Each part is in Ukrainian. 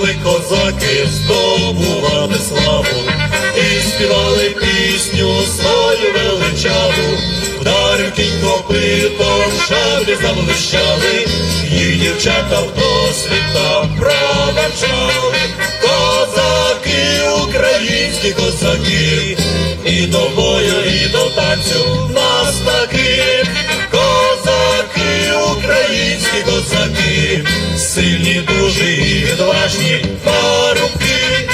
їхали козаки здобувати славу, і співали пісню свою величаву, вдарив кінь копитом, шаблі заблищали, їх дівчата в досвіта провчали. Козаки, українські козаки, і до бою, і до танцю нас таки. Сильні, дуже і відважні парубки,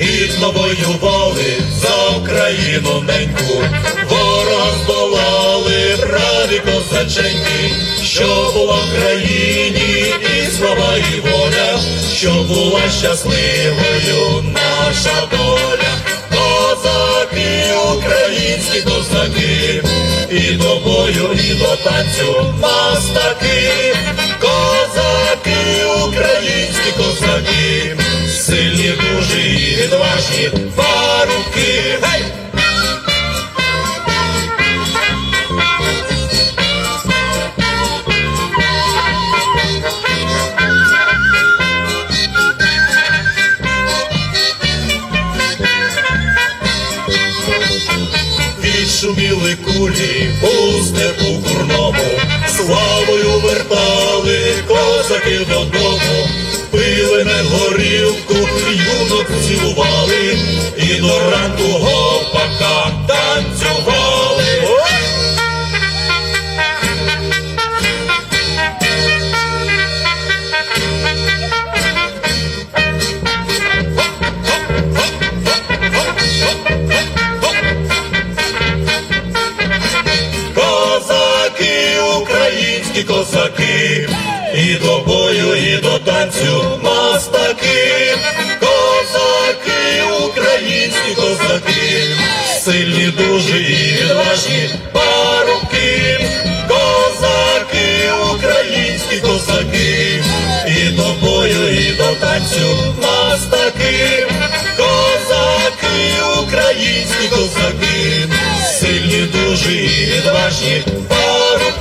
гідно воювали за Україну неньку, ворога здолали браві козаченьки, що була в країні і слава, і воля, що була щасливою наша доля. Козаки, українські козаки, і до бою, і до танцю мастаки, відважні парубки. Гей! Відшуміли кулі у степу курному, славою вертали козаки додому, пили не горілку, юнок цілували, і до ранку гопака танцювали. Козаки, українські козаки, і до бою, і до танцю мастаки, козаки, українські козаки, сильні, дуже і відважні парубки, козаки, українські козаки, і до бою, і до танцю мастаки, козаки, українські козаки, сильні, дуже і відважні парубки.